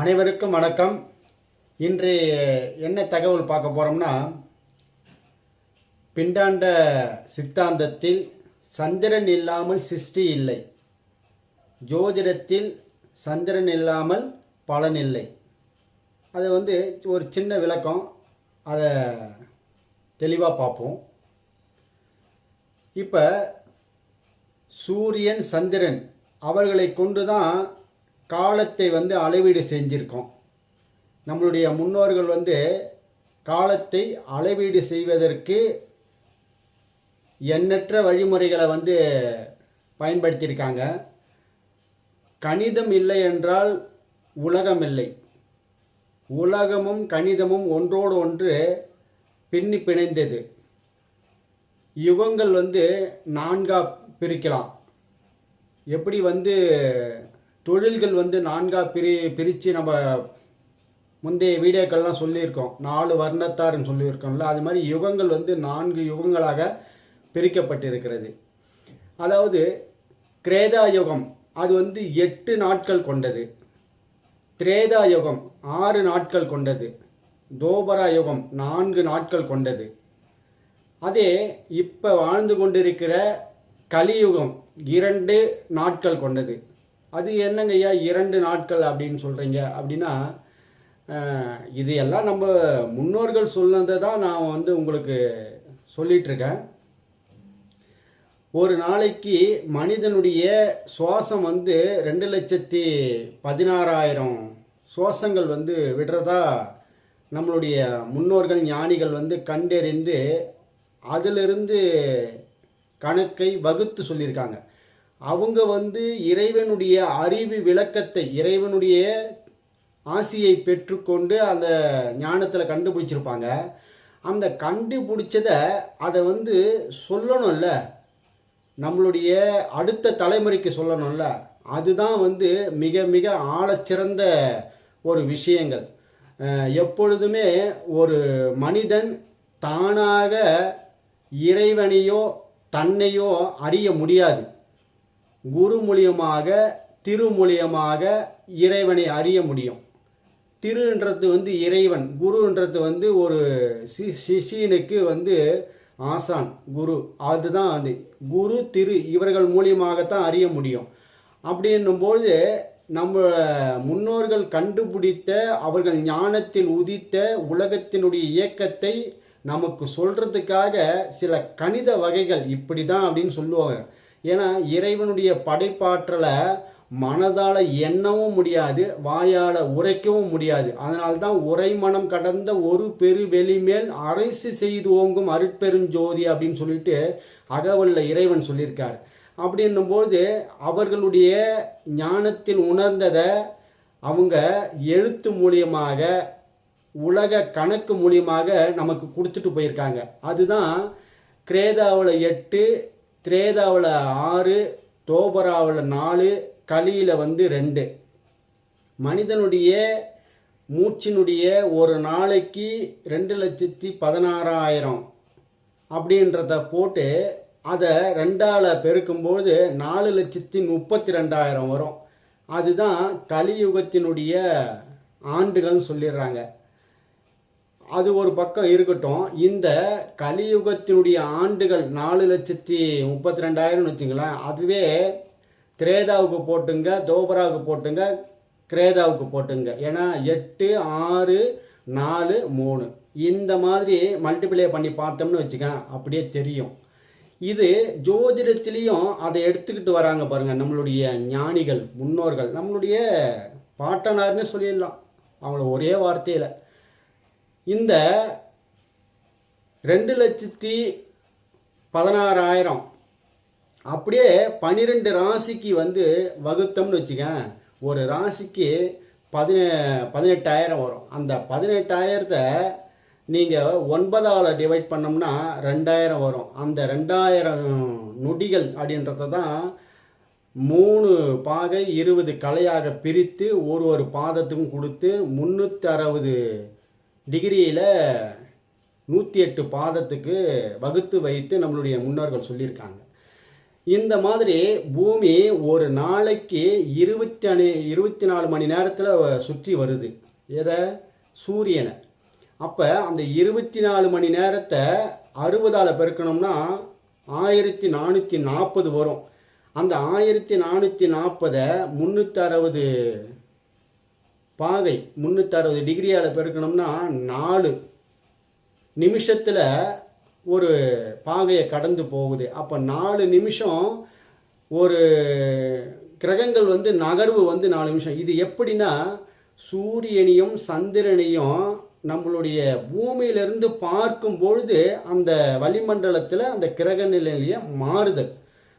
அனைவருக்கும் வணக்கம். இன்று என்ன தகவல் பார்க்க போகிறோம்னா பிண்டாண்ட சித்தாந்தத்தில் சந்திரன் இல்லாமல் சிருஷ்டி இல்லை. ஜோதிடத்தில் சந்திரன் இல்லாமல் பலன் இல்லை. அது வந்து ஒரு சின்ன விளக்கம். அதை தெளிவாக பார்ப்போம். இப்போ சூரியன் சந்திரன் அவர்களை கொண்டு தான் காலத்தை வந்து அளவீடு செஞ்சுருக்கோம். நம்மளுடைய முன்னோர்கள் வந்து காலத்தை அளவீடு செய்வதற்கு எண்ணற்ற வழிமுறைகளை வந்து பயன்படுத்தியிருக்காங்க. கணிதம் இல்லை என்றால் உலகம் இல்லை. உலகமும் கணிதமும் ஒன்றோடு ஒன்று பின்னி பிணைந்தது. யுகங்கள் வந்து நான்காக பிரிக்கலாம். எப்படி வந்து தொழில்கள் வந்து நான்கா பிரி பிரித்து நம்ம முந்தைய வீடியோக்கள்லாம் சொல்லியிருக்கோம். நாலு வர்ணத்தார்னு சொல்லியிருக்கோம்ல. அது மாதிரி யுகங்கள் வந்து நான்கு யுகங்களாக பிரிக்கப்பட்டிருக்கிறது. அதாவது கிரேதா யுகம் அது வந்து எட்டு நாட்கள் கொண்டது. திரேதா யுகம் ஆறு நாட்கள் கொண்டது. தோபரா யுகம் நான்கு நாட்கள் கொண்டது. அதே இப்போ வாழ்ந்து கொண்டிருக்கிற கலியுகம் இரண்டு நாட்கள் கொண்டது. அது என்னங்க ஐயா இரண்டு நாட்கள் அப்படின்னு சொல்கிறீங்க அப்படின்னா இது எல்லாம் நம்ம முன்னோர்கள் சொன்னதை தான் நான் வந்து உங்களுக்கு சொல்லிகிட்ருக்கேன் ஒரு நாளைக்கு மனிதனுடைய சுவாசம் வந்து ரெண்டு லட்சத்தி பதினாறாயிரம் சுவாசங்கள் வந்து விடுறதா நம்மளுடைய முன்னோர்கள் ஞானிகள் வந்து கண்டறிந்து அதிலிருந்து கணக்கை வகுத்து சொல்லியிருக்காங்க. அவங்க வந்து இறைவனுடைய அறிவு விளக்கத்தை இறைவனுடைய ஆசியை பெற்றுக்கொண்டு அந்த ஞானத்தில் கண்டுபிடிச்சிருப்பாங்க. அந்த கண்டுபிடிச்சதை அதை வந்து சொல்லணும்ல. நம்மளுடைய அடுத்த தலைமுறைக்கு சொல்லணும்ல. அதுதான் வந்து மிக மிக ஆழச்சிறந்த ஒரு விஷயங்கள். எப்பொழுதுமே ஒரு மனிதன் தானாக இறைவனையோ தன்னையோ அறிய முடியாது. குரு மூலியமாக திரு மூலியமாக இறைவனை அறிய முடியும். திருன்றது வந்து இறைவன் குருன்றது வந்து ஒரு சி சிஷியனுக்கு வந்து ஆசான் குரு. அதுதான் அது. குரு திரு இவர்கள் மூலியமாகத்தான் அறிய முடியும். அப்படின்னும்போது நம்ம முன்னோர்கள் கண்டுபிடித்த அவர்கள் ஞானத்தில் உதித்த உலகத்தினுடைய இயக்கத்தை நமக்கு சொல்றதுக்காக சில கணித வகைகள் இப்படி தான் அப்படின்னு சொல்லுவாங்க. ஏன்னா இறைவனுடைய படைப்பாற்றலை மனதால் எண்ணவும் முடியாது வாயால் உரைக்கவும் முடியாது. அதனால்தான் உரை மனம் கடந்த ஒரு பெரு வெளிமேல் அரசு செய்து ஓங்கும் அருட்பெருஞ்சோதி அப்படின்னு சொல்லிட்டு அகவல்ல இறைவன் சொல்லியிருக்கார். அப்படின்னும்போது அவர்களுடைய ஞானத்தில் உணர்ந்ததை அவங்க எழுத்து மூலியமாக உலக கணக்கு மூலியமாக நமக்கு கொடுத்துட்டு போயிருக்காங்க. அதுதான் கிரேதாவில் எட்டு திரேதாவில் ஆறு தோபராவில் நாலு கலியில் வந்து ரெண்டு. மனிதனுடைய மூச்சினுடைய ஒரு நாளைக்கு ரெண்டு லட்சத்தி பதினாறாயிரம் அப்படின்றத போட்டு அதை ரெண்டால் பெருக்கும்போது நாலு லட்சத்தி முப்பத்தி ரெண்டாயிரம் வரும். அதுதான் கலியுகத்தினுடைய ஆண்டுகள்னு சொல்லிடுறாங்க. அது ஒரு பக்கம் இருக்கட்டும். இந்த கலியுகத்தினுடைய ஆண்டுகள் நாலு லட்சத்தி முப்பத்தி ரெண்டாயிரம்னு வச்சுங்களேன் அதுவே திரேதாவுக்கு போட்டுங்க தோபராவுக்கு போட்டுங்க கிரேதாவுக்கு போட்டுங்க. ஏன்னா எட்டு ஆறு நாலு மூணு. இந்த மாதிரி மல்டிப்ளை பண்ணி பார்த்தோம்னு வச்சுக்க அப்படியே தெரியும். இது ஜோதிடத்திலையும் அதை எடுத்துக்கிட்டு வராங்க பாருங்க நம்மளுடைய ஞானிகள் முன்னோர்கள். நம்மளுடைய பாட்டனார்னு சொல்லிடலாம். அவங்கள ஒரே வார்த்தையில். இந்த ரெண்டு லட்சத்தி பதினாறாயிரம் அப்படியே பன்னிரெண்டு ராசிக்கு வந்து வகுத்தோம்னு வச்சுக்க ஒரு ராசிக்கு பதினே பதினெட்டாயிரம் வரும். அந்த பதினெட்டாயிரத்தை நீங்கள் ஒன்பதால் டிவைட் பண்ணோம்னா ரெண்டாயிரம் வரும். அந்த ரெண்டாயிரம் நொடிகள் அப்படின்றத தான் மூணு பாகை இருபது கலையாக பிரித்து ஒரு ஒரு பாதத்துக்கும் கொடுத்து முந்நூற்றி அறுபது டிகிரியில் நூற்றி எட்டு பாதத்துக்கு வகுத்து வைத்து நம்மளுடைய முன்னோர்கள் சொல்லியிருக்காங்க. இந்த மாதிரி பூமி ஒரு நாளைக்கு இருபத்தி அணி இருபத்தி நாலு மணி நேரத்தில் சுற்றி வருது. எதை? சூரியனை. அப்போ அந்த இருபத்தி நாலு மணி நேரத்தை அறுபதால் பெருக்கணும்னா ஆயிரத்தி நானூற்றி நாற்பது வரும். அந்த ஆயிரத்தி நானூற்றி நாற்பதை முந்நூற்றி அறுபது பாகை முந்நூற்றி அறுபது டிகிரியால் பெருக்கணும்னா நாலு நிமிஷத்தில் ஒரு பாகையை கடந்து போகுது. அப்போ நாலு நிமிஷம் ஒரு கிரகங்கள் வந்து நகர்வு வந்து நாலு நிமிஷம். இது எப்படின்னா சூரியனையும் சந்திரனையும் நம்மளுடைய பூமியிலிருந்து பார்க்கும் பொழுது அந்த வளிமண்டலத்தில் அந்த கிரக நிலையிலேயே மாறுதல்.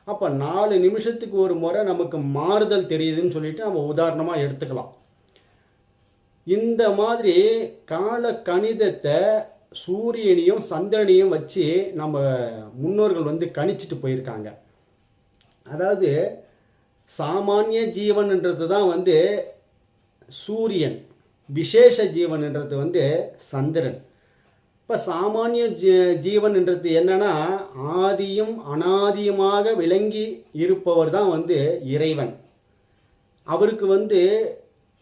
அப்போ நாலு நிமிஷத்துக்கு ஒரு முறை நமக்கு மாறுதல் தெரியுதுன்னு சொல்லிட்டு நம்ம உதாரணமாக எடுத்துக்கலாம். இந்த மாதிரி கால கணிதத்தை சூரியனையும் சந்திரனையும் வச்சு நம்ம முன்னோர்கள் வந்து கணிச்சிட்டு போயிருக்காங்க. அதாவது சாமானிய ஜீவன்ன்றது தான் வந்து சூரியன் விசேஷ ஜீவன்ன்றது வந்து சந்திரன். இப்போ சாமானிய ஜீ ஜீவன்ன்றது என்னன்னா ஆதியும் அனாதியுமாக விளங்கி இருப்பவர் தான் வந்து இறைவன். அவருக்கு வந்து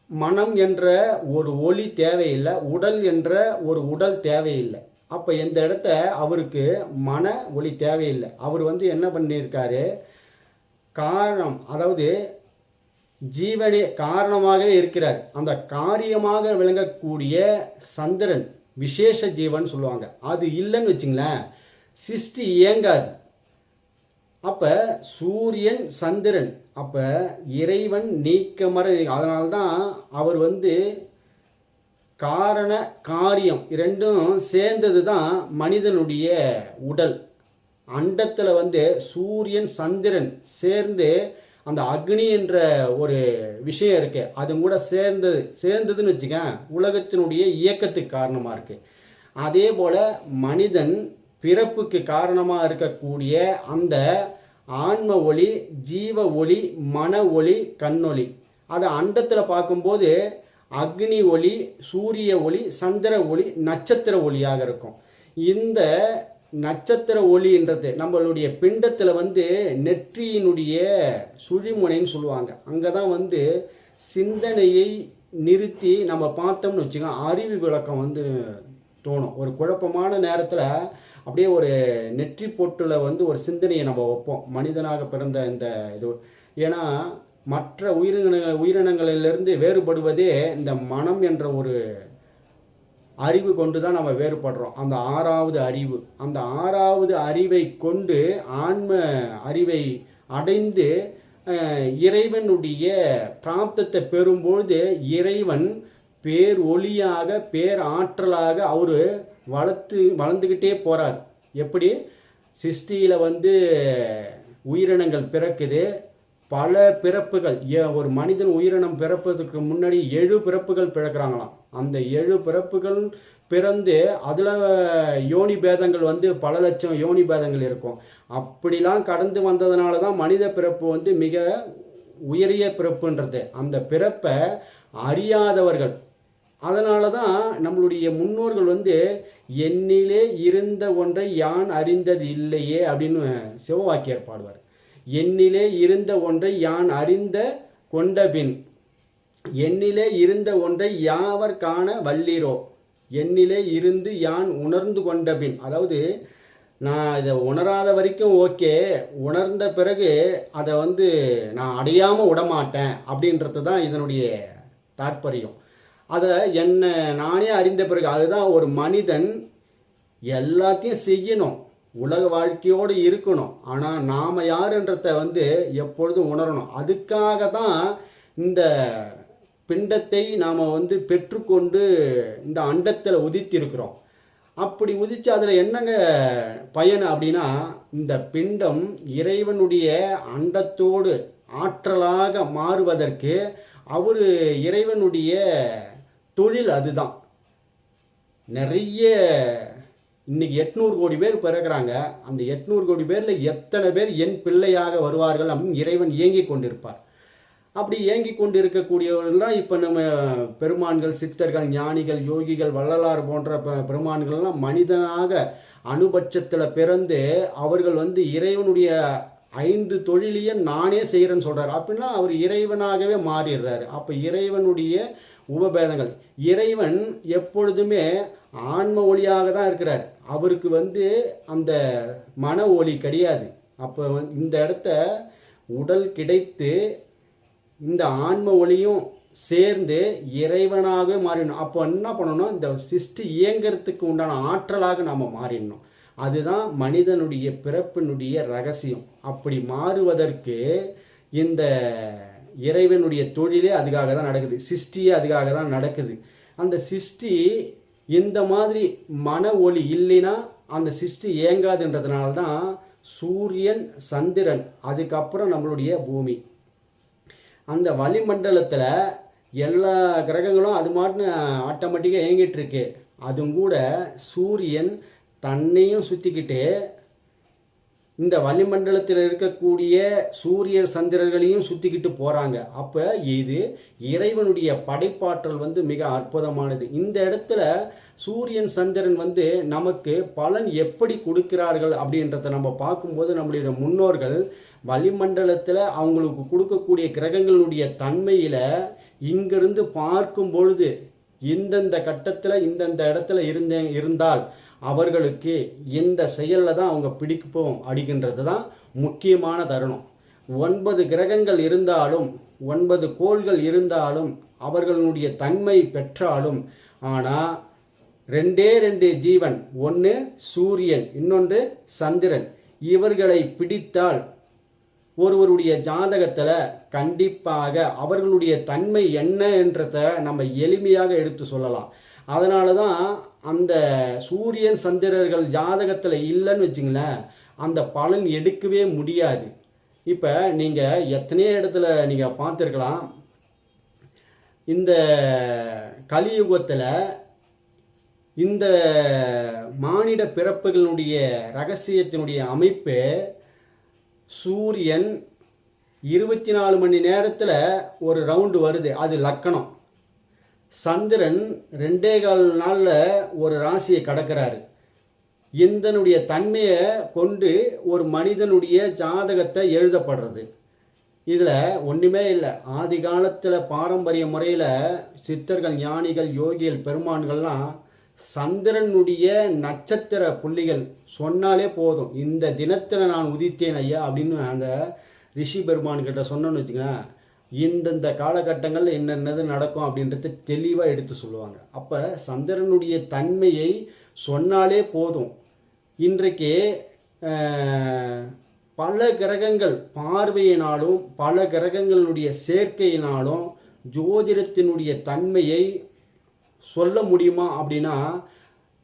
மனம் என்ற ஒரு ஒளி தேவையில்லை உடல் என்ற ஒரு உடல் தேவையில்லை. அப்போ இந்த இடத்த அவருக்கு மன ஒளி தேவையில்லை. அவர் வந்து என்ன பண்ணியிருக்காரு? காரணம் அதாவது ஜீவனே காரணமாகவே இருக்கிறார். அந்த காரியமாக விளங்கக்கூடிய சந்திரன் விசேஷ ஜீவன் சொல்லுவாங்க. அது இல்லைன்னு வச்சுங்களேன் சிருஷ்டி இயங்காது. அப்போ சூரியன் சந்திரன் அப்போ இறைவன் நீக்கமர அதனால்தான் அவர் வந்து காரண காரியம். இரண்டும் சேர்ந்தது தான் மனிதனுடைய உடல். அண்டத்தில் வந்து சூரியன் சந்திரன் சேர்ந்து அந்த அக்னி என்ற ஒரு விஷயம் இருக்கு. அது கூட சேர்ந்தது சேர்ந்ததுன்னு வச்சுக்கேன் உலகத்தினுடைய இயக்கத்துக்கு காரணமாக இருக்குது அதே போல் மனிதன் பிறப்புக்கு காரணமாக இருக்கக்கூடிய அந்த ஆன்ம ஒளி ஜீவ ஒளி மன ஒளி கண்ணொளி அதை அண்டத்தில் பார்க்கும்போது அக்னி ஒளி சூரிய ஒளி சந்திர ஒளி நட்சத்திர ஒளியாக இருக்கும். இந்த நட்சத்திர ஒளின்றது நம்மளுடைய பிண்டத்தில் வந்து நெற்றியினுடைய சுழிமுனைன்னு சொல்லுவாங்க. அங்கே தான் வந்து சிந்தனையை நிறுத்தி நம்ம பார்த்தோம்னு வச்சுக்கோங்க அறிவு விளக்கம் வந்து தோணும். ஒரு குழப்பமான நேரத்தில் அப்படியே ஒரு நெற்றி பொட்டில் வந்து ஒரு சிந்தனையை நம்ம வைப்போம். மனிதனாக பிறந்த இந்த இது. ஏன்னா மற்ற உயிரின உயிரினங்களிலிருந்து வேறுபடுவதே இந்த மனம் என்ற ஒரு அறிவு கொண்டு தான் நம்ம வேறுபடுறோம். அந்த ஆறாவது அறிவு. அந்த ஆறாவது அறிவை கொண்டு ஆன்ம அறிவை அடைந்து இறைவனுடைய பிராப்தத்தை பெறும்பொழுது இறைவன் பேர் ஒளியாக பேர் ஆற்றலாக அவர் வளர்த்து வளர்ந்துக்கிட்டே போகிறார் எப்படி? சிருஷ்டியில் வந்து உயிரினங்கள் பிறக்குது. பல பிறப்புகள் ஏ- ஒரு மனிதன் உயிரினம் பிறப்பதற்கு முன்னாடி ஏழு பிறப்புகள் பிறக்கிறாங்களாம். அந்த ஏழு பிறப்புகள் பிறந்து அதில் யோனி பேதங்கள் வந்து பல லட்சம் யோனி பேதங்கள் இருக்கும். அப்படிலாம் கடந்து வந்ததுனால தான் மனித பிறப்பு வந்து மிக உயரிய பிறப்புன்றது. அந்த பிறப்பை அறியாதவர்கள் அதனால தான் நம்மளுடைய முன்னோர்கள் வந்து என்னிலே இருந்த ஒன்றை யான் அறிந்தது இல்லையே? அப்படின்னு சிவவாக்கியர் பாடுவார். என்னிலே இருந்த ஒன்றை யான் அறிந்த கொண்டபின் என்னிலே இருந்த ஒன்றை யாவர் காண வல்லீரோ? என்னிலே இருந்து யான் உணர்ந்து கொண்டபின். அதாவது நான் இதை உணராத வரைக்கும் ஓகே உணர்ந்த பிறகு அதை வந்து நான் அடையாமல் விடமாட்டேன் அப்படின்றது தான் இதனுடைய தாற்பயம். அதில் என்னை நானே அறிந்த பிறகு அதுதான் ஒரு மனிதன் எல்லாத்தையும் செய்யணும். உலக வாழ்க்கையோடு இருக்கணும். ஆனால் நாம் யாருன்றத வந்து எப்பொழுதும் உணரணும். அதுக்காக தான் இந்த பிண்டத்தை நாம் வந்து பெற்றுக்கொண்டு இந்த அண்டத்தில் உதித்திருக்கிறோம். அப்படி உதித்து அதில் என்னங்க பயன் அப்படின்னா இந்த பிண்டம் இறைவனுடைய அண்டத்தோடு ஆற்றலாக மாறுவதற்கு அவர் இறைவனுடைய தொழில் அதுதான். நிறைய இன்னைக்கு எட்நூறு கோடி பேர் பிறகுறாங்க அந்த எட்நூறு கோடி பேரில் எத்தனை பேர் என் பிள்ளையாக வருவார்கள் அப்படின்னு இறைவன் இயங்கி கொண்டிருப்பார். அப்படி ஏங்கி கொண்டு இருக்கக்கூடியவர்கள் தான் இப்போ நம்ம பெருமான்கள் சித்தர்கள் ஞானிகள் யோகிகள் வள்ளலார் போன்ற பெருமான்கள்லாம் மனிதனாக அனுபட்சத்தில் பிறந்து அவர்கள் வந்து இறைவனுடைய ஐந்து தொழிலையும் நானே செய்கிறேன்னு சொல்கிறார் அப்படின்னா அவர் இறைவனாகவே மாறிடுறாரு. அப்போ இறைவனுடைய உபபேதங்கள். இறைவன் எப்பொழுதுமே ஆன்ம ஒளியாக தான் இருக்கிறார். அவருக்கு வந்து அந்த மன ஒளி கிடையாது. அப்போ வந்து இந்த இடத்த உடல் கிடைத்து இந்த ஆன்ம ஒளியும் சேர்ந்து இறைவனாகவே மாறிடணும். அப்போ என்ன பண்ணணும்? இந்த சிஸ்டி இயங்கிறதுக்கு உண்டான ஆற்றலாக நாம் மாறிடணும். அதுதான் மனிதனுடைய பிறப்பினுடைய ரகசியம். அப்படி மாறுவதற்கு இந்த இறைவனுடைய தொழிலே அதுக்காக தான் நடக்குது. சிஷ்டியே அதுக்காக தான் நடக்குது. அந்த சிஷ்டி இந்த மாதிரி மன ஒளி இல்லைன்னா அந்த சிஷ்டி இயங்காதுன்றதுனால தான் சூரியன் சந்திரன் அதுக்கப்புறம் நம்மளுடைய பூமி. அந்த வளிமண்டலத்தில் எல்லா கிரகங்களும் அது மாட்டுன்னு ஆட்டோமேட்டிக்காக இயங்கிட்டு இருக்கு. அதுவும் கூட சூரியன் தன்னையும் சுற்றிக்கிட்டு இந்த வளிமண்டலத்தில் இருக்கக்கூடிய சூரிய சந்திரர்களையும் சுற்றிக்கிட்டு போகிறாங்க அப்போ இது இறைவனுடைய படைப்பாற்றல் வந்து மிக அற்புதமானது. இந்த இடத்துல சூரியன் சந்திரன் வந்து நமக்கு பலன் எப்படி கொடுக்கிறார்கள் அப்படின்றத நம்ம பார்க்கும்போது நம்மளுடைய முன்னோர்கள் வளிமண்டலத்தில் அவங்களுக்கு கொடுக்கக்கூடிய கிரகங்களுடைய தன்மையில் இங்கிருந்து பார்க்கும் பொழுது இந்தந்த கட்டத்தில் இந்தந்த இடத்துல இருந்தேன் இருந்தால் அவர்களுக்கு இந்த செயலில் தான் அவங்க பிடிப்போம் அப்படின்றது தான் முக்கியமான தருணம். ஒன்பது கிரகங்கள் இருந்தாலும் ஒன்பது கோள்கள் இருந்தாலும் அவர்களுடைய தன்மை பெற்றாலும் ஆனால் ரெண்டே ரெண்டு ஜீவன் ஒன்று சூரியன் இன்னொன்று சந்திரன். இவர்களை பிடித்தால் ஒருவருடைய ஜாதகத்தில் கண்டிப்பாக அவர்களுடைய தன்மை என்ன என்றத நம்ம எளிமையாக எடுத்து சொல்லலாம். அதனால தான் அந்த சூரியன் சந்திரர்கள் ஜாதகத்தில் இல்லைன்னு வச்சுங்களேன் அந்த பலன் எடுக்கவே முடியாது. இப்போ நீங்கள் எத்தனையோ இடத்துல நீங்கள் பார்த்துருக்கலாம். இந்த கலியுகத்தில் இந்த மானிட பிறப்புகளுடைய ரகசியத்தினுடைய அமைப்பு சூரியன் இருபத்தி நாலு மணி நேரத்தில் ஒரு ரவுண்டு வருது. அது லக்கணம். சந்திரன் ரெண்டே கால் நாளில் ஒரு ராசியை கடக்கிறாரு. இந்தனுடைய தன்மையை கொண்டு ஒரு மனிதனுடைய ஜாதகத்தை எழுதப்படுறது. இதில் ஒன்றுமே இல்லை. ஆதி காலத்தில் பாரம்பரிய முறையில் சித்தர்கள் ஞானிகள் யோகிகள் பெருமான்கள்லாம் சந்திரனுடைய நட்சத்திர புள்ளிகள் சொன்னாலே போதும். இந்த தினத்தில் நான் உதித்தேன் ஐயா அப்படின்னு அந்த ரிஷி பெருமான்கிட்ட சொன்னோன்னு வச்சுக்கேன் இந்தந்த காலகட்டங்களில் என்னென்னது நடக்கும் அப்படின்றத தெளிவாக எடுத்து சொல்லுவாங்க. அப்போ சந்திரனுடைய தன்மையை சொன்னாலே போதும். இன்றைக்கு பல கிரகங்கள் பார்வையினாலும் பல கிரகங்களுடைய சேர்க்கையினாலும் ஜோதிடத்தினுடைய தன்மையை சொல்ல முடியுமா அப்படின்னா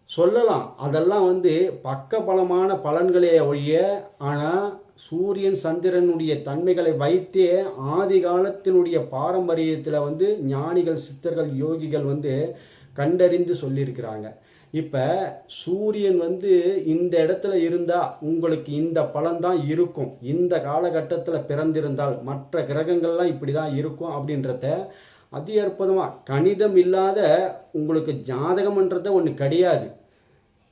சொல்லலாம். அதெல்லாம் வந்து பக்கபலமான பலன்களே ஒழிய ஆனால் சூரியன் சந்திரனுடைய தன்மைகளை வைத்தே ஆதி காலத்தினுடைய பாரம்பரியத்தில் வந்து ஞானிகள் சித்தர்கள் யோகிகள் வந்து கண்டறிந்து சொல்லியிருக்கிறாங்க. இப்போ சூரியன் வந்து இந்த இடத்துல இருந்தால் உங்களுக்கு இந்த பலன்தான் இருக்கும். இந்த காலகட்டத்தில் பிறந்திருந்தால் மற்ற கிரகங்கள்லாம் இப்படி தான் இருக்கும் அப்படின்றத அதி அற்புதமாக கணிதம் இல்லாத உங்களுக்கு ஜாதகம்ன்றத ஒன்று கிடையாது.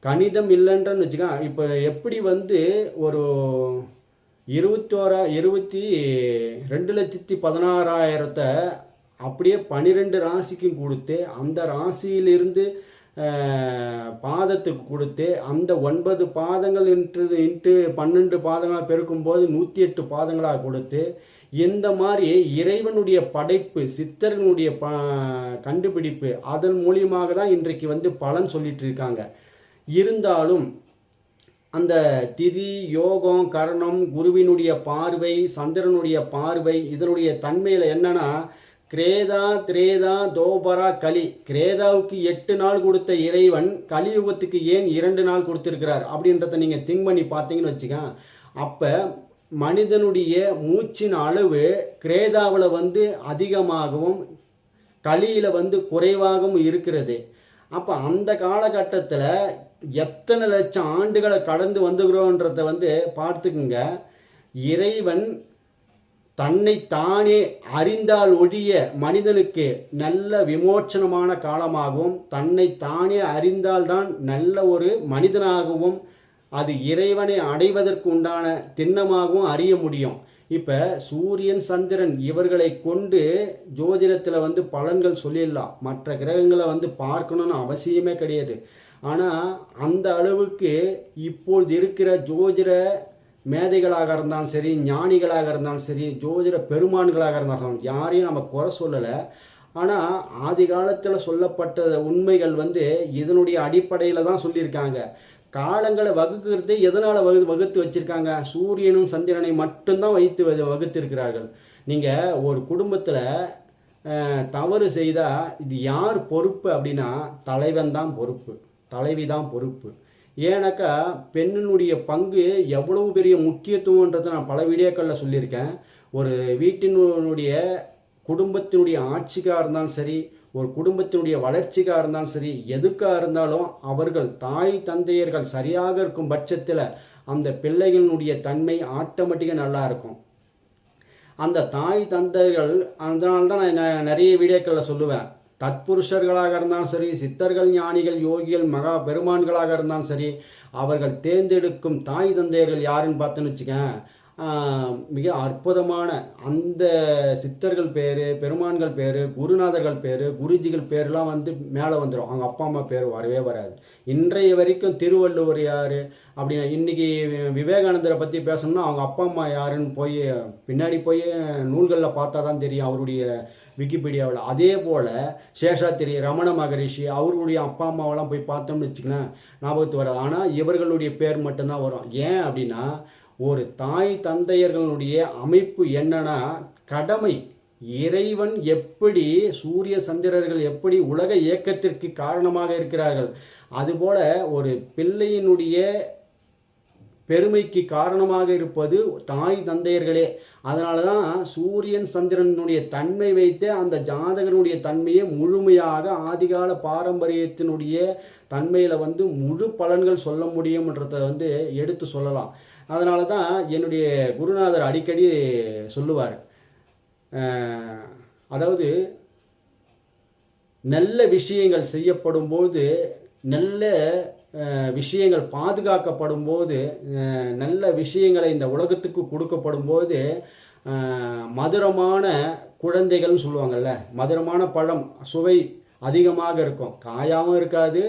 கணிதம் இல்லைன்றன்னு வச்சுக்கோங்க இப்போ எப்படி வந்து ஒரு இருபத்தோரா இருபத்தி ரெண்டு லட்சத்தி பதினாறாயிரத்தை அப்படியே பன்னிரெண்டு ராசிக்கும் கொடுத்து அந்த ராசியிலிருந்து பாதத்துக்கு கொடுத்து அந்த ஒன்பது பாதங்கள் இன்ட்டு இன்ட்டு பன்னெண்டு பாதங்களாக பெருக்கும்போது நூற்றி எட்டு பாதங்களாக கொடுத்து இந்த மாதிரி இறைவனுடைய படைப்பு சித்தர்களுடைய ப கண்டுபிடிப்பு அதன் மூலியமாக தான் இன்றைக்கு வந்து பலன் சொல்லிட்டு இருக்காங்க. இருந்தாலும் அந்த திதி யோகம் கரணம் குருவினுடைய பார்வை சந்திரனுடைய பார்வை இதனுடைய தன்மையில் என்னன்னா கிரேதா திரேதா தோபரா கலி. கிரேதாவுக்கு எட்டு நாள் கொடுத்த இறைவன் கலியுகத்துக்கு ஏன் இரண்டு நாள் கொடுத்துருக்கிறார் அப்படின்றத நீங்கள் திங்க் பண்ணி பார்த்தீங்கன்னு வச்சுக்கோங்க. அப்போ மனிதனுடைய மூச்சின் அளவு கிரேதாவில் வந்து அதிகமாகவும் கலியில் வந்து குறைவாகவும் இருக்கிறது. அப்போ அந்த காலகட்டத்தில் எத்தனை லட்சம் ஆண்டுகளை கடந்து வந்துக்கிறோன்றத வந்து பார்த்துக்குங்க. இறைவன் தன்னை தானே அறிந்தால் ஒழிய மனிதனுக்கு நல்ல விமோச்சனமான காலமாகவும் தன்னை தானே அறிந்தால்தான் நல்ல ஒரு மனிதனாகவும் அது இறைவனை அடைவதற்கு உண்டான திண்ணமாகவும் அறிய முடியும். இப்போ சூரியன் சந்திரன் இவர்களை கொண்டு ஜோதிடத்தில் வந்து பலன்கள் சொல்லிடலாம். மற்ற கிரகங்களை வந்து பார்க்கணும்னு அவசியமே கிடையாது. ஆனால் அந்த அளவுக்கு இப்பொழுது இருக்கிற ஜோதிட மேதைகளாக இருந்தாலும் சரி ஞானிகளாக இருந்தாலும் சரி ஜோதிட பெருமான்களாக இருந்தாலும் யாரையும் நம்ம குறை சொல்லலை. ஆனால் ஆதி காலத்தில் சொல்லப்பட்ட உண்மைகள் வந்து இதனுடைய அடிப்படையில் தான் சொல்லியிருக்காங்க. காலங்களை வகுக்கிறது எதனால் வகு வகுத்து வச்சிருக்காங்க? சூரியனும் சந்திரனை மட்டும்தான் வைத்து வ- வகுத்திருக்கிறார்கள். நீங்கள் ஒரு குடும்பத்தில் தவறு செய்தால் இது யார் பொறுப்பு அப்படின்னா தலைவன் தான் பொறுப்பு. தலைவி தான் பொறுப்பு. ஏன்னாக்கா பெண்ணினுடைய பங்கு எவ்வளவு பெரிய முக்கியத்துவன்றதை நான் பல வீடியோக்களில் சொல்லியிருக்கேன். ஒரு வீட்டினுடைய குடும்பத்தினுடைய ஆட்சிக்காக இருந்தாலும் சரி ஒரு குடும்பத்தினுடைய வளர்ச்சிக்காக இருந்தாலும் சரி எதுக்காக இருந்தாலும் அவர்கள் தாய் தந்தையர்கள் சரியாக இருக்கும் பட்சத்தில் அந்த பிள்ளைகளினுடைய தன்மை ஆட்டோமேட்டிக்காக நல்லா இருக்கும். அந்த தாய் தந்தைகள் அதனால தான் நான் நெ- நிறைய வீடியோக்களில் சொல்லுவேன். தத்புருஷர்களாக இருந்தாலும் சரி சித்தர்கள் ஞானிகள் யோகிகள் மகா பெருமான்களாக இருந்தாலும் சரி அவர்கள் தேர்ந்தெடுக்கும் தாய் தந்தையர்கள் யாருன்னு பார்த்தோன்னு வச்சுக்கேன் மிக அற்புதமான அந்த சித்தர்கள் பேர் பெருமான்கள் பேர் குருநாதர்கள் பேர் குருஜிகள் பேர்லாம் வந்து மேலே வந்துடும் அவங்க அப்பா அம்மா பேர் வரவே வராது. இன்றைய வரைக்கும் திருவள்ளுவர் யார் அப்படின்னா இன்றைக்கி விவேகானந்தரை பற்றி பேசணும்னா அவங்க அப்பா அம்மா யாருன்னு போய் பின்னாடி போய் நூல்களில் பார்த்தா தான் தெரியும் அவருடைய விக்கிபீடியாவில். அதே போல் சேஷாத்திரி ரமண மகரிஷி அவருடைய அப்பா அம்மாவெல்லாம் போய் பார்த்தோம்னு வச்சுக்கலாம் ஞாபகத்து வராது. ஆனால் இவர்களுடைய பேர் மட்டும்தான் வரும். ஏன் அப்படின்னா ஒரு தாய் தந்தையர்களுடைய அமைப்பு என்னன்னா கடமை. இறைவன் எப்படி சூரிய சந்திரர்கள் எப்படி உலக இயக்கத்திற்கு காரணமாக இருக்கிறார்கள். அதுபோல ஒரு பிள்ளையினுடைய பெருமைக்கு காரணமாக இருப்பது தாய் தந்தையர்களே. அதனால தான் சூரியன் சந்திரனுடைய தன்மை வைத்தே அந்த ஜாதகனுடைய தன்மையை முழுமையாக ஆதிகால பாரம்பரியத்தினுடைய தன்மையில் வந்து முழு பலன்கள் சொல்ல முடியும்ன்றத வந்து எடுத்து சொல்லலாம். அதனால தான் என்னுடைய குருநாதர் அடிக்கடி சொல்லுவார். அதாவது நல்ல விஷயங்கள் செய்யப்படும் போது நல்ல விஷயங்கள் பாதுகாக்கப்படும் போது நல்ல விஷயங்களை இந்த உலகத்துக்கு கொடுக்கப்படும் போது மதுரமான குழந்தைகள்னு சொல்லுவாங்கல்ல மதுரமான பழம் சுவை அதிகமாக இருக்கும். காயாகவும் இருக்காது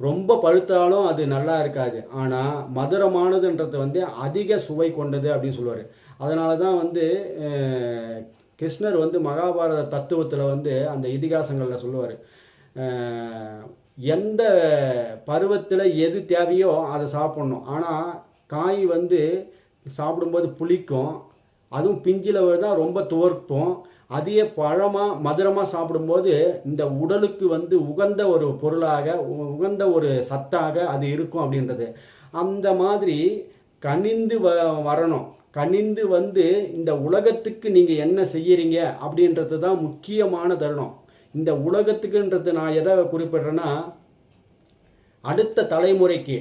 ரொம்ப பழுத்தாலும் அது நல்லா இருக்காது. ஆனால் மதுரமானதுன்றது வந்து அதிக சுவை கொண்டது அப்படின்னு சொல்லுவார். அதனால தான் வந்து கிருஷ்ணர் வந்து மகாபாரத தத்துவத்தில் வந்து அந்த இதிகாசங்களில் சொல்லுவார். எந்த பருவத்தில் எது தேவையோ அதை சாப்பிட்ணும். ஆனால் காய் வந்து சாப்பிடும்போது புளிக்கும். அதுவும் பிஞ்சில் தான் ரொம்ப துவர்ப்போம் அதையே பழமாக மதுரமாக சாப்பிடும்போது இந்த உடலுக்கு வந்து உகந்த ஒரு பொருளாக உ- உகந்த ஒரு சத்தாக அது இருக்கும் அப்படின்றது. அந்த மாதிரி கனிந்து வ வரணும். கனிந்து வந்து இந்த உலகத்துக்கு நீங்கள் என்ன செய்கிறீங்க அப்படின்றது தான் முக்கியமான தருணம். இந்த உலகத்துக்குன்றது நான் எதை குறிப்பிடுறேன்னா அடுத்த தலைமுறைக்கு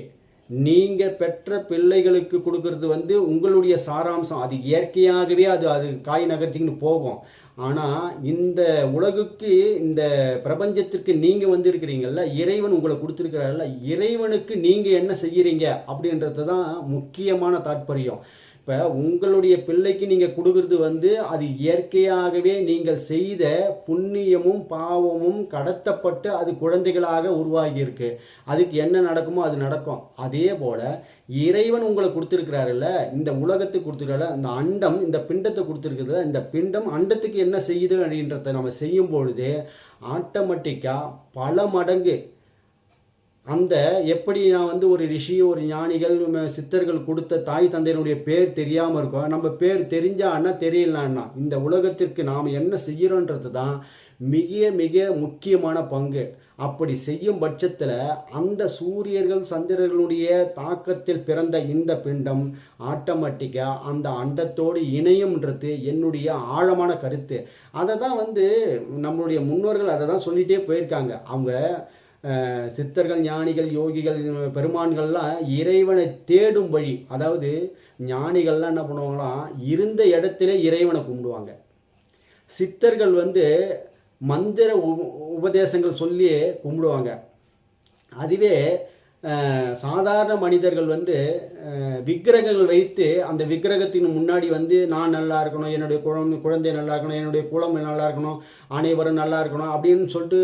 நீங்கள் பெற்ற பிள்ளைகளுக்கு கொடுக்கறது வந்து உங்களுடைய சாராம்சம். அது இயற்கையாகவே அது அது காய் நகர்த்திக்கின்னு போகும். ஆனால் இந்த உலகுக்கு இந்த பிரபஞ்சத்திற்கு நீங்கள் வந்திருக்கிறீங்கல்ல இறைவன் உங்களை கொடுத்துருக்கிறாருல்ல இறைவனுக்கு நீங்கள் என்ன செய்கிறீங்க அப்படின்றது தான் முக்கியமான தாற்பயம். இப்போ உங்களுடைய பிள்ளைக்கு நீங்கள் கொடுக்கறது வந்து அது இயற்கையாகவே நீங்கள் செய்த புண்ணியமும் பாவமும் கடத்தப்பட்டு அது குழந்தைகளாக உருவாகியிருக்கு. அதுக்கு என்ன நடக்குமோ அது நடக்கும். அதே போல் இறைவன் உங்களை கொடுத்துருக்கிறாருல்ல இந்த உலகத்துக்கு கொடுத்துருக்காரு இந்த அண்டம் இந்த பிண்டத்தை கொடுத்துருக்குதுல இந்த பிண்டம் அண்டத்துக்கு என்ன செய்யுது அப்படின்றத நம்ம செய்யும் பொழுது ஆட்டோமேட்டிக்காக பல மடங்கு அந்த எப்படி நான் வந்து ஒரு ரிஷி ஒரு ஞானிகள் சித்தர்கள் கொடுத்த தாய் தந்தையினுடைய பேர் தெரியாமல் இருக்கும் நம்ம பேர் தெரிஞ்சான்னா தெரியலன்னா இந்த உலகத்திற்கு நாம் என்ன செய்கிறோன்றது தான் மிக மிக முக்கியமான பங்கு. அப்படி செய்யும் பட்சத்தில் அந்த சூரியர்கள் சந்திரர்களுடைய தாக்கத்தில் பிறந்த இந்த பிண்டம் ஆட்டோமேட்டிக்காக அந்த அண்டத்தோடு இணையும்ன்றது என்னுடைய ஆழமான கருத்து. அதை தான் வந்து நம்மளுடைய முன்னோர்கள் அதை தான் சொல்லிகிட்டே போயிருக்காங்க. அவங்க சித்தர்கள் ஞானிகள் யோகிகள் பெருமான்கள்லாம் இறைவனை தேடும் வழி அதாவது ஞானிகள்லாம் என்ன பண்ணுவாங்களாம் இருந்த இடத்துல இறைவனை கும்பிடுவாங்க. சித்தர்கள் வந்து மந்திர உபதேசங்கள் சொல்லி கும்பிடுவாங்க. அதுவே சாதாரண மனிதர்கள் வந்து விக்கிரகங்கள் வைத்து அந்த விக்கிரகத்தின் முன்னாடி வந்து நான் நல்லா இருக்கணும் என்னுடைய குழந்தை குழந்தை நல்லா இருக்கணும் என்னுடைய குளம் நல்லா இருக்கணும் அனைவரும் நல்லா இருக்கணும் அப்படின்னு சொல்லிட்டு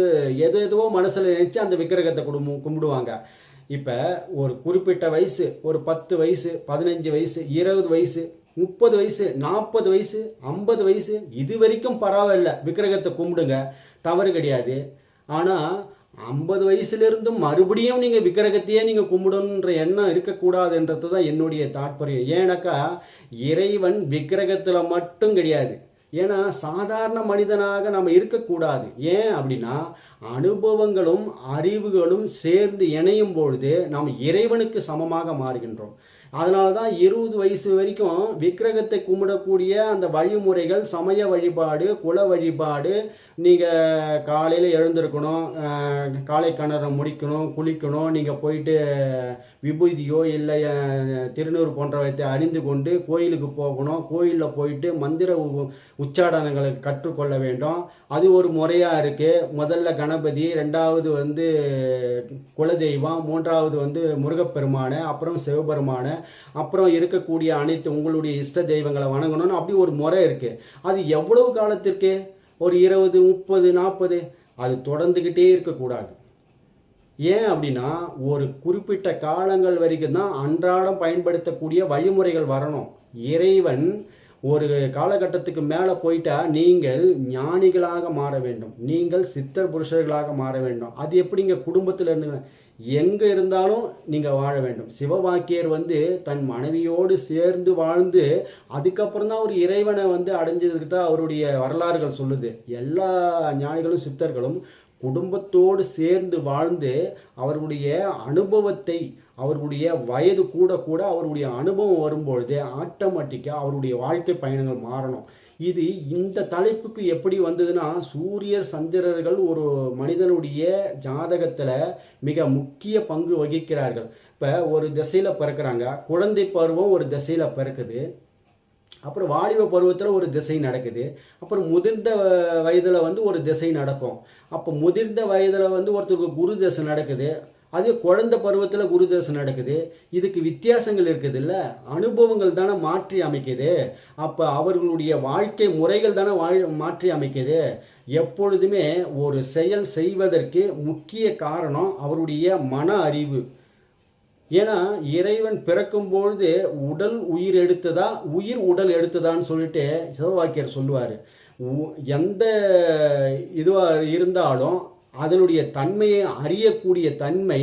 எது எதுவோ மனசில் நினச்சி அந்த விக்கிரகத்தை குடும்பம் கும்பிடுவாங்க. இப்போ ஒரு குறிப்பிட்ட வயசு ஒரு பத்து வயசு பதினஞ்சு வயசு இருபது வயசு முப்பது வயசு நாற்பது வயசு ஐம்பது வயசு இது வரைக்கும் பரவாயில்ல. விக்கிரகத்தை கும்பிடுங்க. தவறு கிடையாது. ஆனால் ஐம்பது வயசுலேருந்தும் மறுபடியும் நீங்கள் விக்கிரகத்தையே நீங்கள் கும்பிடணுன்ற எண்ணம் இருக்கக்கூடாதுன்றது தான் என்னுடைய தாற்பயம். ஏன்னாக்கா இறைவன் விக்கிரகத்தில் மட்டும் கிடையாது. ஏன்னா சாதாரண மனிதனாக நம்ம இருக்கக்கூடாது. ஏன் அப்படின்னா அனுபவங்களும் அறிவுகளும் சேர்ந்து இணையும் பொழுது நாம் இறைவனுக்கு சமமாக மாறுகின்றோம். அதனால தான் இருபது வயசு வரைக்கும் விக்கிரகத்தை கும்பிடக்கூடிய அந்த வழிமுறைகள் சமய வழிபாடு குல வழிபாடு நீங்கள் காலையில் எழுந்திருக்கணும் காலை கணரை முடிக்கணும் குளிக்கணும் நீங்கள் போயிட்டு விபூதியோ இல்லை திருநூறு போன்றவற்றை அறிந்து கொண்டு கோயிலுக்கு போகணும். கோயிலில் போயிட்டு மந்திர உ- உச்சாடனங்களை கற்றுக்கொள்ள வேண்டும். அது ஒரு முறையாக இருக்குது முதல்ல கணபதி ரெண்டாவது வந்து குலதெய்வம் மூன்றாவது வந்து முருகப்பெருமானை அப்புறம் சிவபெருமானை அப்புறம் இருக்கக்கூடிய அனைத்து உங்களுடைய இஷ்ட தெய்வங்களை வணங்கணும்னு அப்படி ஒரு முறை இருக்குது அது எவ்வளவு காலத்திற்கு? ஒரு இருபது முப்பது நாற்பது அது தொடர்ந்துக்கிட்டே இருக்கக்கூடாது. ஏன் அப்படின்னா ஒரு குறிப்பிட்ட காலங்கள் வரைக்கும் தான் அன்றாடம் பயன்படுத்தக்கூடிய வழிமுறைகள் வரணும். இறைவன் ஒரு காலகட்டத்துக்கு மேலே போயிட்டா நீங்கள் ஞானிகளாக மாற வேண்டும். நீங்கள் சித்தர் புருஷர்களாக மாற வேண்டும். அது எப்படிங்க குடும்பத்தில் இருந்து எங்கே இருந்தாலும் நீங்கள் வாழ வேண்டும். சிவவாக்கியர் வந்து தன் மனைவியோடு சேர்ந்து வாழ்ந்து அதுக்கப்புறம் தான் ஒரு இறைவனை வந்து அடைஞ்சதுக்கு தான் அவருடைய வரலாறுகள் சொல்லுது. எல்லா ஞானிகளும் சித்தர்களும் குடும்பத்தோடு சேர்ந்து வாழ்ந்து அவர்களுடைய அனுபவத்தை அவர்களுடைய வயது கூட கூட அவருடைய அனுபவம் வரும்பொழுது ஆட்டோமேட்டிக்காக அவருடைய வாழ்க்கை பயணங்கள் மாறணும். இது இந்த தலைப்புக்கு எப்படி வந்ததுன்னா சூரியர் சந்திரர்கள் ஒரு மனிதனுடைய ஜாதகத்தில் மிக முக்கிய பங்கு வகிக்கிறார்கள். இப்போ ஒரு திசையில் பிறக்கிறாங்க. குழந்தை பருவம் ஒரு திசையில் பிறக்குது. அப்புறம் வாலிப பருவத்தில் ஒரு திசை நடக்குது. அப்புறம் முதிர்ந்த வயதில் வந்து ஒரு திசை நடக்கும். அப்போ முதிர்ந்த வயதில் வந்து ஒருத்தருக்கு குரு தசை நடக்குது. அதே குழந்தை பருவத்தில் குரு தசை நடக்குது. இதுக்கு வித்தியாசங்கள் இருக்குதுல்ல? அனுபவங்கள் தானே மாற்றி அமைக்குது. அப்போ அவர்களுடைய வாழ்க்கை முறைகள் தானே வாழ் மாற்றி அமைக்குது. எப்பொழுதுமே ஒரு செயல் செய்வதற்கு முக்கிய காரணம் அவருடைய மன அறிவு. ஏன்னா இறைவன் பிறக்கும்பொழுது உடல் உயிர் எடுத்ததா உயிர் உடல் எடுத்ததான்னு சொல்லிட்டு சிவவாக்கியர் சொல்லுவார். எந்த இதுவாக இருந்தாலும் அதனுடைய தன்மையை அறியக்கூடிய தன்மை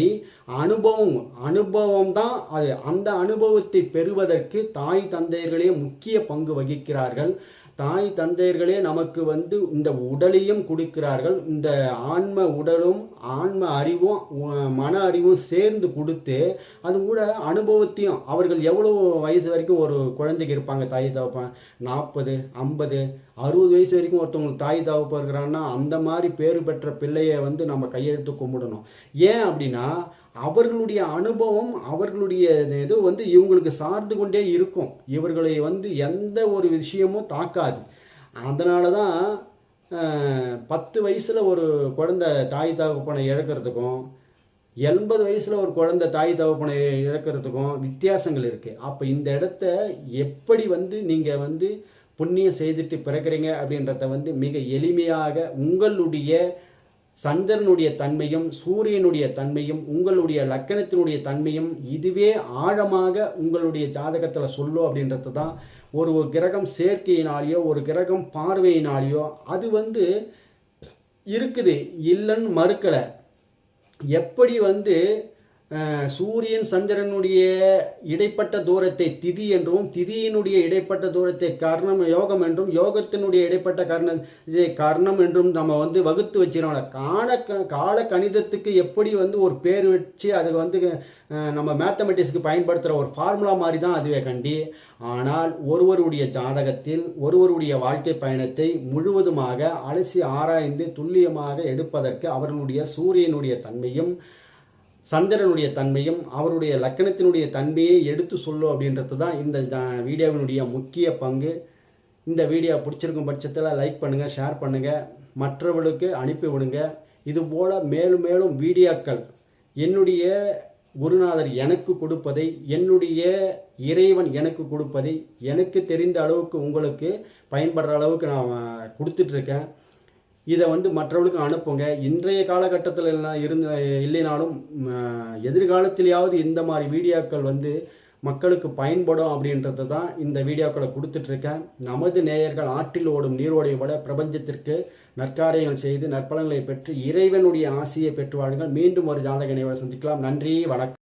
அனுபவம் அனுபவம் தான் அது. அந்த அனுபவத்தை பெறுவதற்கு தாய் தந்தையர்களே முக்கிய பங்கு வகிக்கிறார்கள். தாய் தந்தையர்களே நமக்கு வந்து இந்த உடலையும் கொடுக்கிறார்கள். இந்த ஆன்ம உடலும் ஆன்ம அறிவும் மன அறிவும் சேர்ந்து கொடுத்து அது கூட அனுபவத்தையும் அவர்கள் எவ்வளோ வயசு வரைக்கும் ஒரு குழந்தைக்கு இருப்பாங்க தாய் தகப்பன் நாற்பது ஐம்பது அறுபது வயசு வரைக்கும் ஒருத்தவங்களுக்கு தாய் தகப்பன் இருக்கிறான்னா அந்த மாதிரி பேறு பெற்ற பிள்ளையை வந்து நம்ம கையெழுத்து கும்பிடணும். ஏன் அப்படின்னா அவர்களுடைய அனுபவம் அவர்களுடைய இது வந்து இவங்களுக்கு சார்ந்து கொண்டே இருக்கும். இவர்களை வந்து எந்த ஒரு விஷயமும் தாக்காது. அதனால தான் பத்து வயசில் ஒரு குழந்தை தாய் தகப்பனை இழக்கிறதுக்கும் எண்பது வயசில் ஒரு குழந்தை தாய் தகப்பனை இழக்கிறதுக்கும் வித்தியாசங்கள் இருக்குது அப்போ இந்த இடத்த எப்படி வந்து நீங்கள் வந்து புண்ணியம் செய்துட்டு பிறக்கிறீங்க அப்படின்றத வந்து மிக எளிமையாக உங்களுடைய சந்திரனுடைய தன்மையும் சூரியனுடைய தன்மையும் உங்களுடைய லக்கணத்தினுடைய தன்மையும் இதுவே ஆழமாக உங்களுடைய ஜாதகத்தில் சொல்லும் அப்படின்றது தான். ஒரு ஒரு கிரகம் சேர்க்கையினாலேயோ ஒரு கிரகம் பார்வையினாலேயோ அது வந்து இருக்குது. இல்லைன்னு மறுக்கலை. எப்படி வந்து சூரியன் சந்திரனுடைய இடைப்பட்ட தூரத்தை திதி என்றும் திதியினுடைய இடைப்பட்ட தூரத்தை கர்ணம் யோகம் என்றும் யோகத்தினுடைய இடைப்பட்ட கர்ண இதை கர்ணம் என்றும் நம்ம வந்து வகுத்து வச்சிரோம்ல கால க- கால கணிதத்துக்கு எப்படி வந்து ஒரு பேர் வச்சு அது வந்து நம்ம மேத்தமெட்டிக்ஸ்க்கு பயன்படுத்துகிற ஒரு ஃபார்முலா மாதிரி தான் அதுவே கண்டி ஆனால் ஒருவருடைய ஜாதகத்தில் ஒருவருடைய வாழ்க்கை பயணத்தை முழுவதுமாக அலசி ஆராய்ந்து துல்லியமாக எடுப்பதற்கு அவர்களுடைய சூரியனுடைய தன்மையும் சந்திரனுடைய தன்மையும் அவருடைய லக்கணத்தினுடைய தன்மையை எடுத்து சொல்லும் அப்படின்றது தான் இந்த வீடியோவினுடைய முக்கிய பங்கு. இந்த வீடியோ பிடிச்சிருக்கும் பட்சத்தில் லைக் பண்ணுங்கள் ஷேர் பண்ணுங்கள் மற்றவர்களுக்கு அனுப்பி விடுங்க. இதுபோல் மேலும் மேலும் வீடியோக்கள் என்னுடைய குருநாதர் எனக்கு கொடுப்பதை என்னுடைய இறைவன் எனக்கு கொடுப்பதை எனக்கு தெரிந்த அளவுக்கு உங்களுக்கு பயன்படுற அளவுக்கு நான் கொடுத்துட்ருக்கேன் இதை வந்து மற்றவர்களுக்கு அனுப்புங்க. இன்றைய காலகட்டத்தில் எல்லாம் இருந்த இல்லைனாலும் எதிர்காலத்திலேயாவது இந்த மாதிரி வீடியோக்கள் வந்து மக்களுக்கு பயன்படும் அப்படின்றது தான் இந்த வீடியோக்களை கொடுத்துட்ருக்கேன் நமது நேயர்கள் ஆற்றில் ஓடும் நீரோடை விட பிரபஞ்சத்திற்கு நற்காரியங்கள் செய்து நற்பலன்களை பெற்று இறைவனுடைய ஆசையை பெற்று வாழுங்கள். மீண்டும் ஒரு ஜாதக நினைவோடு சந்திக்கலாம். நன்றி வணக்கம்.